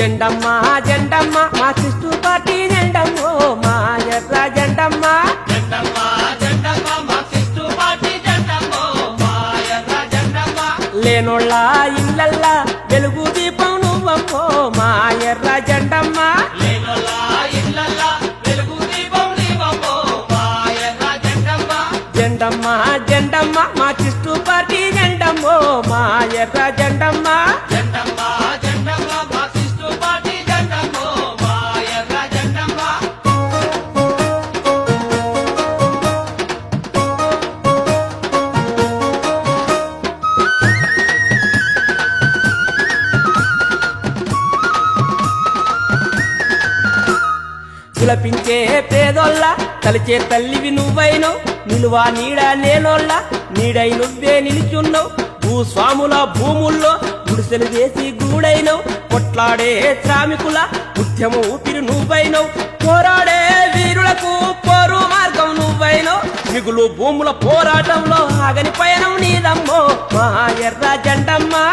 జెండమ్మ జెండమ్మ మా cyst party జెండమ్మో మా ఎర్ర జెండమ్మ. లేనోళ్ళ ఇళ్ళల్లా వెలుగు దీపం నువ్వమ్మో మా ఎర్ర జెండమ్మ. జెండమ్మ. జెండమ్మ మా సిస్టు పార్టీ జెండమ్మో మా ఎర్ర జెండమ్మ. కులపించే పేదోళ్ళ తలిచే తల్లివి నువ్వైనో నిలువ నీడ నేనోళ్ళ నీడై నువ్వే నిలుచున్నావు. భూస్వాముల భూముల్లో గుడిసెలు వేసి గూడైనవు. కొట్లాడే శ్రామికుల ఉద్యమ ఊపిరి నువ్వైనవు. పోరాడే వీరులకు పోరు మార్గం నువ్వైనో మిగులు భూముల పోరాటంలో ఆగని పయనం నీదమ్మో మా ఎర్ర జండమ్మా